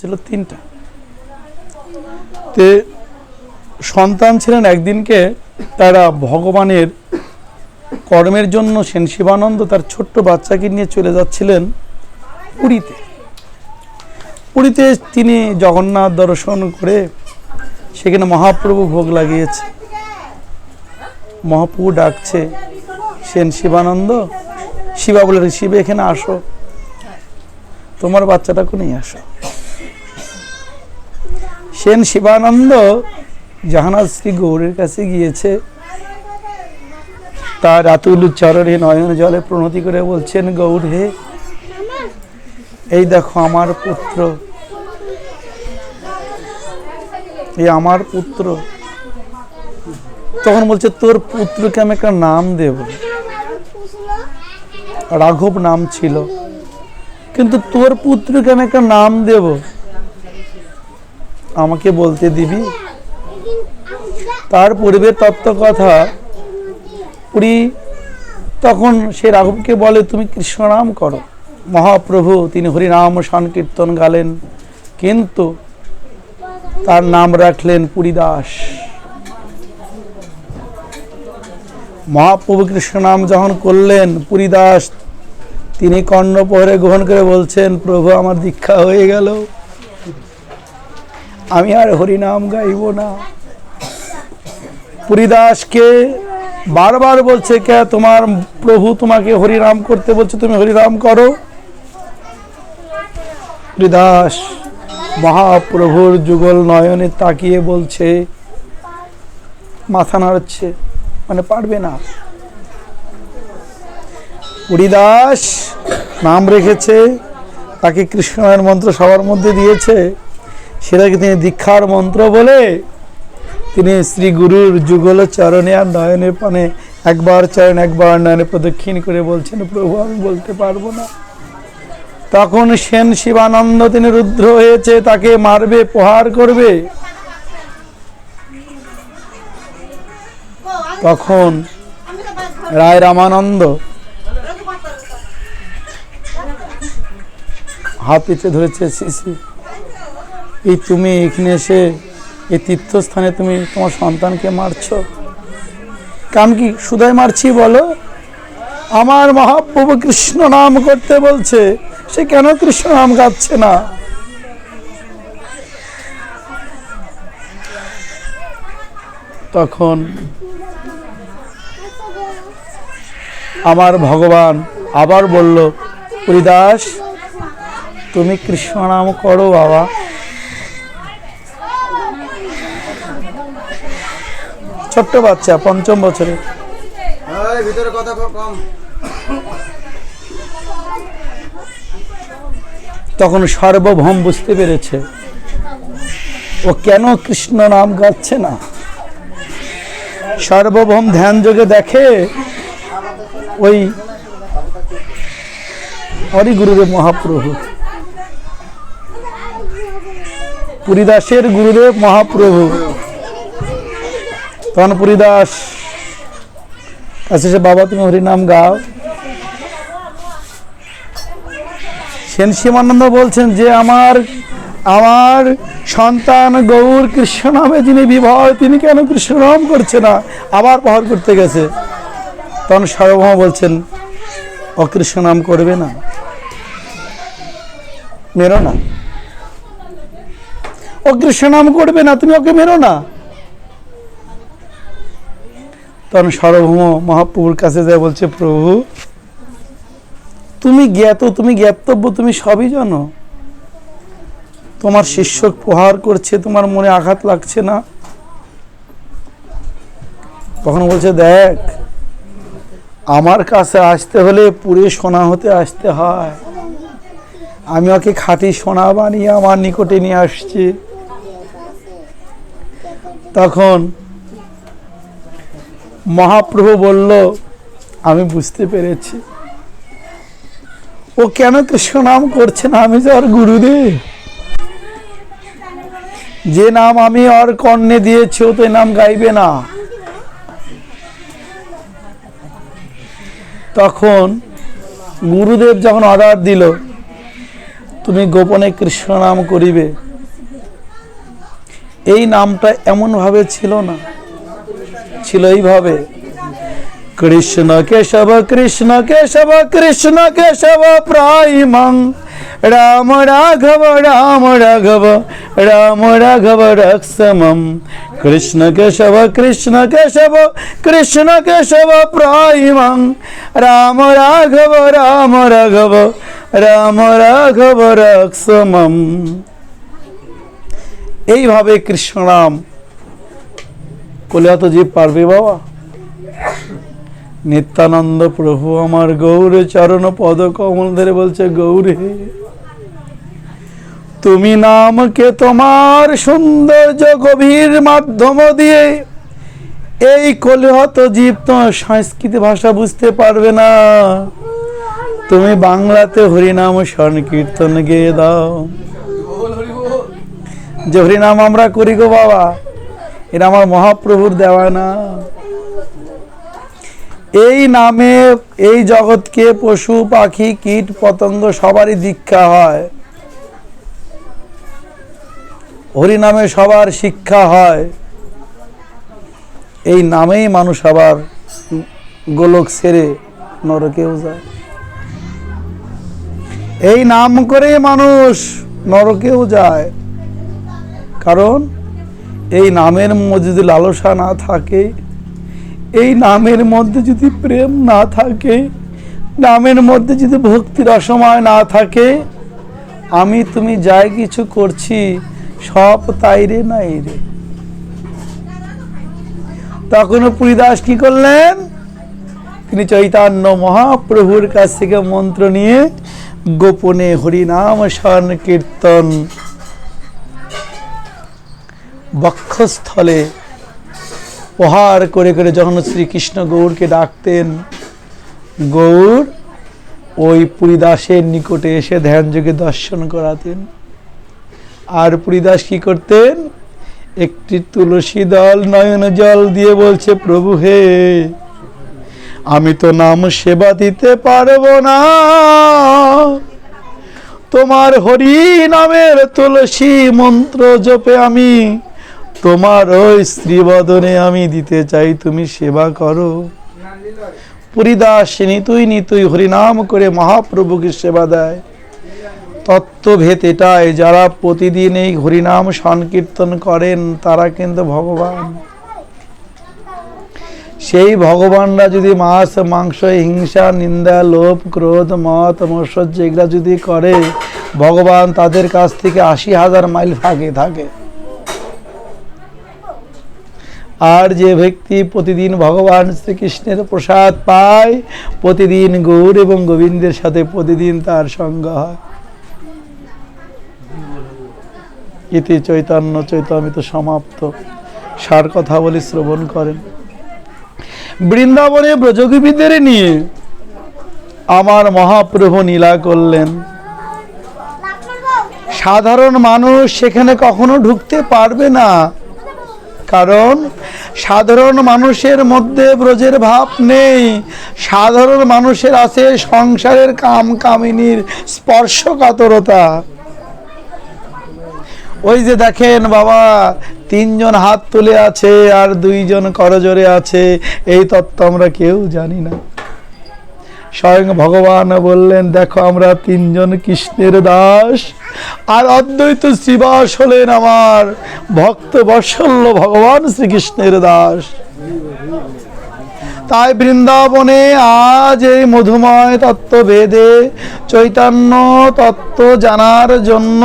ছিল তিনটা। তে সন্তান ছিলেন একদিনকে তারা ভগবানের কর্মের জন্য সেন শিবানন্দ তার ছোট্ট বাচ্চাকে নিয়ে চলে যাচ্ছিলেন পুরীতে। পুরীতে তিনি জগন্নাথ দর্শন করে সেখানে মহাপ্রভু ভোগ লাগিয়েছে। মহাপ্রভু ডাকছে, সেন শিবানন্দ, শিবা বলে শিবে এখানে আসো। তোমার বাচ্চাটাকে নিয়ে আসো। সেন শিবানন্দ জাহানাজ শ্রী গৌরের কাছে গিয়েছে। তার আতুল চরণে নয়ন জলে প্রণতি করে বলছেন, গৌর হে, এই দেখো আমার পুত্র। এই আমার পুত্র। তখন বলছে, তোর পুত্রকে আমি একটা নাম দেব। রাঘব নাম ছিল। কিন্তু তোর পুত্রকে আমি একটা নাম দেব। আমাকে বলতে দিবি? তার পূর্বে তত্ত্ব কথা। পুরী তখন সে রাঘবকে বলে, তুমি কৃষ্ণ নাম করো। মহাপ্রভু, তিনি হরিনাম সংকীর্তন গালেন। কিন্তু তার নাম রাখলেন পুরীদাস। মহাপ্রভু কৃষ্ণ নাম যখন করলেন, পুরীদাস, তিনি কর্ণপহরে গ্রহণ করে বলছেন, প্রভু, আমার দীক্ষা হয়ে গেল। আমি আর হরিনাম গাইব না। পুরীদাসকে বারবার বলছে, কে তোমার প্রভু তোমাকে হরিনাম করতে বলছে, তুমি হরিনাম করো। পুরীদাস মহাপ্রভুর যুগল নয়নে তাকিয়ে বলছে, মাথা নাড়ছে মানে পারবে না। পুরীদাস নাম রেখেছে, তাকে কৃষ্ণের মন্ত্র সবার মধ্যে দিয়েছে। সেটাকে তিনি দীক্ষার মন্ত্র বলে তিনি শ্রী গুরুর যুগল চরণে আর নয়নের পানে একবার চরণ, একবার নয়নে প্রদক্ষিণ করে বলছেন, প্রভু, আমি বলতে পারব না। তখন সেন শিবানন্দ, তিনি রুদ্র হয়েছে, তাকে মারবে, প্রহার করবে। তখন রায় রামানন্দ হাত পিঠে ধরেছে শিশি এই তুমি এখানে এসে এই তীর্থস্থানে তুমি তোমার সন্তানকে মারছ। কাম কি সুদায় মারছি বলো? আমার মহাপ্রভু কৃষ্ণ নাম করতে বলছে, সে কেন কৃষ্ণ নাম গাচ্ছে না? তখন আমার ভগবান আবার বলল, হরিদাস, তুমি কৃষ্ণ নাম করো বাবা। ছোট্ট বাচ্চা পঞ্চম বছরে ভিতরে কথা কম। তখন সার্বভৌম বুঝতে পেরেছে ও কেন কৃষ্ণ নাম গাচ্ছে না? সার্বভৌম ধ্যান যোগে দেখে ওই হরি গুরুদেব মহাপ্রভু পুরীদাসের গুরুদেব মহাপ্রভু তখন পুরীদাস কাছে এসে বাবা, তুমি হরিনাম গাও। সেন শিবানন্দ বলছেন যে, আমার আমার সন্তান গৌর কৃষ্ণ নামে যিনি বিবাহ, তিনি কেন কৃষ্ণ নাম করছে না? আবার প্রহার করতে গেছে। তখন সার্বভৌম বলছেন অকৃষ্ণ নাম করবে না। মেরো না। অকৃষ্ণ নাম করবে না, তুমি ওকে মেরো না। তখন সার্বভৌম মহাপ্রভুর কাছে যায় বলছে, প্রভু, তুমি জ্ঞাত, তুমি জ্ঞাতব্য, তুমি সবই জানো। তোমার শিষ্য প্রহার করছে, তোমার মনে আঘাত লাগছে না। তখন বলছে, দেখ, আমার কাছে আসতে হলে পুরে সোনা হতে আসতে হয়। আমি ওকে খাঁটি সোনা বানিয়ে আমার নিকটে নিয়ে আসছি। তখন মহাপ্রভু বলল, আমি বুঝতে পেরেছি। ও কেন কৃষ্ণ নাম করছে না আমি ওর গুরুদেব? যে নাম আমি ওর কর্ণে দিয়েছি, ও তো নাম গাইবে না। তখন গুরুদেব যখন অর্ডার দিল, তুমি গোপনে কৃষ্ণ নাম করিবে। এই নামটা এমন ভাবে ছিল না। ছিল এইভাবে। কৃষ্ণ কেশব কৃষ্ণ কেশব কৃষ্ণ কেশব প্রাইমং রাম রাঘব রাম রাঘব রাম রাঘব রক্ষমম কৃষ্ণ কেশব কৃষ্ণ কেশব কৃষ্ণ কেশব প্রাইমং রাম রাঘব রাম রাঘব রাম রাঘব রক্ষমম এইভাবে কৃষ্ণ নাম কলিয়াত জীব পারবে বাবা। নিত্যানন্দ প্রভু আমার গৌর চরণ পদ কমল ধরে বলছে, গৌরে, তুমি নামকে তোমার সৌন্দর্য গভীর মাধ্যম দিয়ে এই কলিহত জীব তোমার সংস্কৃত ভাষা বুঝতে পারবে না। তুমি বাংলাতে হরিনাম সংকীর্তন গেয়ে দাও। যে হরিনাম আমরা করি গো বাবা এটা আমার মহাপ্রভুর দেওয়া না। এই নামে এই জগৎকে পশু, পাখি, কীট, পতঙ্গ সবারই দীক্ষা হয়। হরিনামে সবার শিক্ষা হয়। এই নামেই মানুষ আবার গোলক সেরে নরকেও যায়। এই নাম করে মানুষ নরকেও যায়। কারণ এই নামের মধ্যে যদি লালসা না থাকে, এই নামের মধ্যে যদি প্রেম না থাকে, নামের মধ্যে যদি ভক্তির অসময় না থাকে, আমি তুমি যাই কিছু করছি, সব তাই রে নাই রে। তখন পুরীদাস কি করলেন? তিনি চৈতন্য মহাপ্রভুর কাছ থেকে মন্ত্র নিয়ে গোপনে হরিনাম স্মরণ কীর্তন বক্ষস্থলে প্রহার করে করে যখন শ্রীকৃষ্ণ গৌরকে ডাকতেন, গৌর ওই পুরীদাসের নিকটে এসে ধ্যান যোগে দর্শন করাতেন। আর পুরীদাস কি করতেন? একটি তুলসী দল নয়ন জল দিয়ে বলছে, প্রভু হে, আমি তো নাম সেবা দিতে পারব না। তোমার হরি নামের তুলসী মন্ত্র জপে আমি তোমার ওই শ্রীবদনে আমি দিতে চাই, তুমি সেবা করো। পুরীদাস নিতুই নিতুই হরিনাম করে মহাপ্রভুকে সেবা দেয়। তত্ত্বভেদ এটাই, যারা প্রতিদিন এই হরিনাম সংকীর্তন করেন, তারা কিন্তু ভগবান। সেই ভগবানরা যদি মাছ, মাংস, হিংসা, নিন্দা, লোভ, ক্রোধ, মত, মৎসর্য এগুলা যদি করে, ভগবান তাদের কাছ থেকে আশি হাজার মাইল ফাঁকে থাকে। আর যে ব্যক্তি প্রতিদিন ভগবান শ্রীকৃষ্ণের প্রসাদ পায়, প্রতিদিন গৌর এবং গোবিন্দের সাথে প্রতিদিন তার সঙ্গ হয়। ইতি চৈতন্য চৈতমিত সমাপ্ত। সার কথা বলে শ্রবণ করেন। বৃন্দাবনে ব্রজগোপীদের নিয়ে আমার মহাপ্রভু নীলা করলেন। সাধারণ মানুষ সেখানে কখনো ঢুকতে পারবে না। কারণ সাধারণ মানুষের মধ্যে ব্রজের ভাব নেই। সাধারণ মানুষের আছে সংসারের কাম কামিনীর স্পর্শকাতরতা। ওই যে দেখেন বাবা, তিনজন হাত তুলে আছে আর দুইজন করজোরে আছে, এই তত্ত্ব আমরা কেউ জানি না। স্বয়ং ভগবান বললেন, দেখো আমরা তিনজন কৃষ্ণের দাস আর অদ্বৈত শ্রীবাস হলেন আমার ভক্ত বৎসল্য ভগবান শ্রীকৃষ্ণের দাস। তাই বৃন্দাবনে আজ এই মধুময় তত্ত্ব ভেদে চৈতন্য তত্ত্ব জানার জন্য।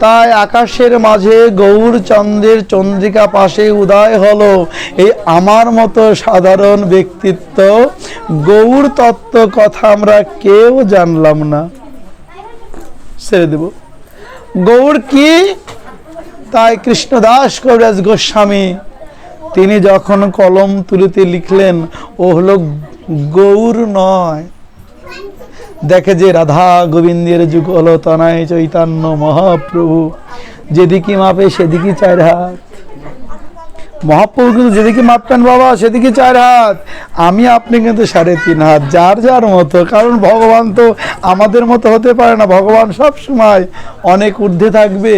তাই আকাশের মাঝে গৌর চন্দ্রের চন্দ্রিকা পাশে উদয় হলো এই আমার মতো সাধারণ ব্যক্তিত্ব। গৌর তত্ত্ব কথা আমরা কেউ জানলাম না। ছেড়ে দেব। গৌর কি? তাই কৃষ্ণদাস কবিরাজ গোস্বামী তিনি যখন কলম তুলিতে লিখলেন, ও হলো গৌর নয়। দেখে যে রাধা গোবিন্দের যুগ হলো তনায় চৈতন্য মহাপ্রভু, যেদিকে মাপে সেদিকে চার হাত। মহাপ্রভু কিন্তু যেদিকে মাপবেন বাবা, সেদিকে চার হাত। আমি আপনি কিন্তু সাড়ে তিন হাত, যার যার মতো, কারণ ভগবান তো আমাদের মতো হতে পারে না। ভগবান সব সময় অনেক ঊর্ধ্বে থাকবে।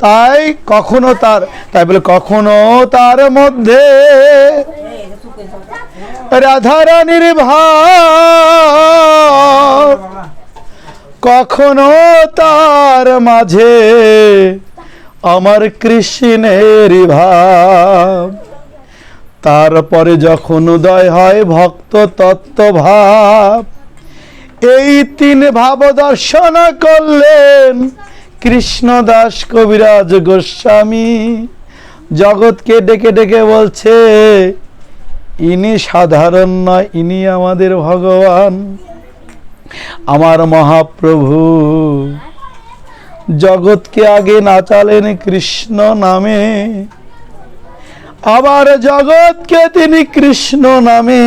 তাই কখনো তার, তাই বলে কখনো তার মধ্যে রাধারানীর ভাব কখনো তার মাঝে আমার কৃষ্ণের ভাব। তারপরে যখন উদয় হয় ভক্ত তত্ত্ব ভাব, এই তিন ভাব দর্শন করলেন। কৃষ্ণদাস কবিরাজ গোস্বামী জগৎকে ডেকে ডেকে বলছে, ইনি সাধারণ নয়, ইনি আমাদের ভগবান, আমার মহাপ্রভু। জগৎকে আগে নাচালেন কৃষ্ণ নামে, আবার জগৎকে তিনি কৃষ্ণ নামে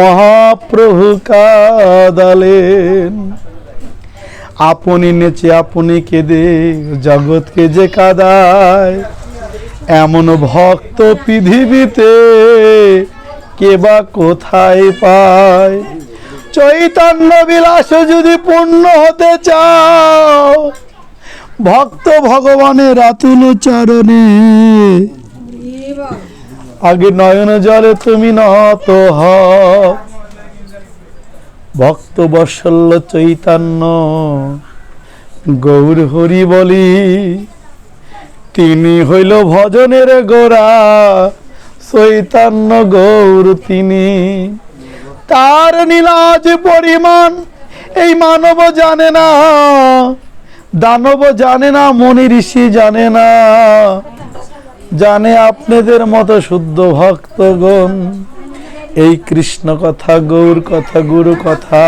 মহাপ্রভু কাদালেন। আপনি নেচে আপনি কেঁদে জগৎকে যে কাদায় এমন ভক্ত পৃথিবীতে কে বা কোথায় পায়? চৈতন্য বিলাস যদি পূর্ণ হতে চাও ভক্ত ভগবানের আতুল চরণে। আগে নয়ন জলে তুমি নত হও ভক্ত বৎসল্য চৈতন্য, গৌর হরি বলি। তিনি হইল ভজনের গোরা চৈতন্য গৌর তিনি। তার নীলাজ পরিমাণ এই মানব জানে না, দানব জানে না মনি ঋষি জানে না। জানে আপনাদের মতো শুদ্ধ ভক্তগণ। এই কৃষ্ণ কথা, গৌর কথা, গুরু কথা।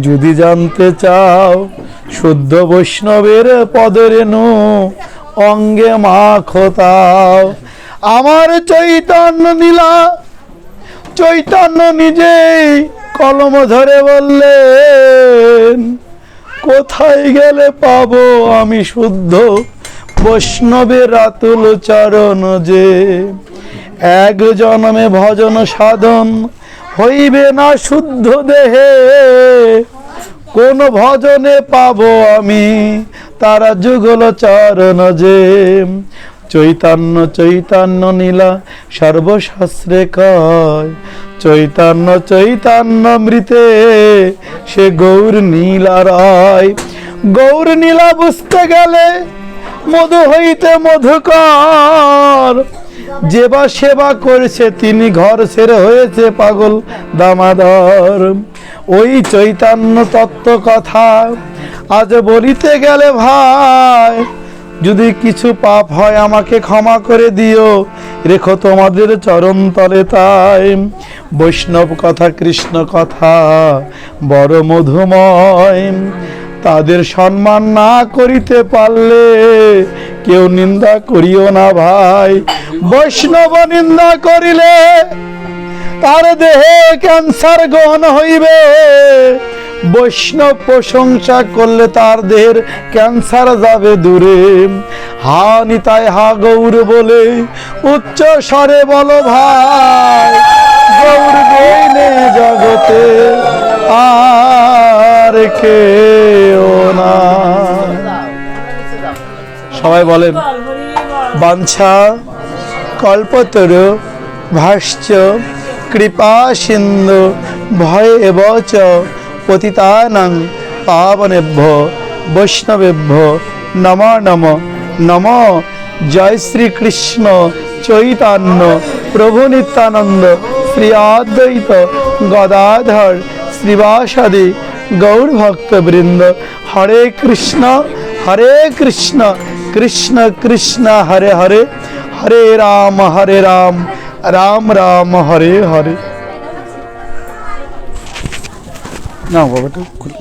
যদি জানতে চাও, শুদ্ধ বৈষ্ণবের পদরেণু অঙ্গে মাখো তাও। আমার চৈতন্য নীলা, চৈতন্য নিজেই কলম ধরে বললেন, কোথায় গেলে পাবো আমি শুদ্ধ বৈষ্ণবের আতুল চরণ যে? এক জন্মে ভজন সাধন হইবে না শুদ্ধ দেহে। কোন ভজনে পাবো আমি তারা যুগল চরণ যে। চৈতন্য চৈতন্য নীলা সর্বশাস্ত্রে কয়, চৈতন্য চৈতন্য মৃতে সে গৌর নীলা রায় গৌর নীলা বুঝতে গেলে মধু হইতে মধুকর। যেবা সেবা করেছে, তিনি ঘর ছেড়ে হয়েছে পাগল দামাদর। ওই চৈতন্য তত্ত্ব কথা আজ বলিতে গেলে ভাই, যদি কিছু পাপ হয় আমাকে ক্ষমা করে দিও। রেখো তোমাদের চরণ তলে তাই। বৈষ্ণব কথা, কৃষ্ণ কথা, বড় মধুময়। তাদের সম্মান না করিতে পারলে কেউ নিন্দা করিও না ভাই। বৈষ্ণব নিন্দা করিলে তার দেহে ক্যান্সার গ্রহণ হইবে। বৈষ্ণব প্রশংসা করলে তার দেহের ক্যান্সার যাবে দূরে। হা নিতাই হা গৌর বলে উচ্চ স্বরে বলো ভাই, গৌর গইনে জগতে আর কেউ না। সবাই বলেন। বাঞ্ছা কল্পতরু ভাষ্য, কৃপা সিন্ধু, ভয় এবচ, পতিতানাং পাবনেভ্য, বৈষ্ণবেভ্য, নম নম নম। জয় শ্রীকৃষ্ণ চৈতন্য, প্রভু নিত্যানন্দ শ্রী অদ্বৈত গদাধর শ্রীবাসাদি গৌর ভক্তবৃন্দ হরে কৃষ্ণ হরে কৃষ্ণ। কৃষ্ণ কৃষ্ণ হরে হরে হরে রাম হরে রাম রাম রাম, হরে হরে। না বাবাটা, খুলে।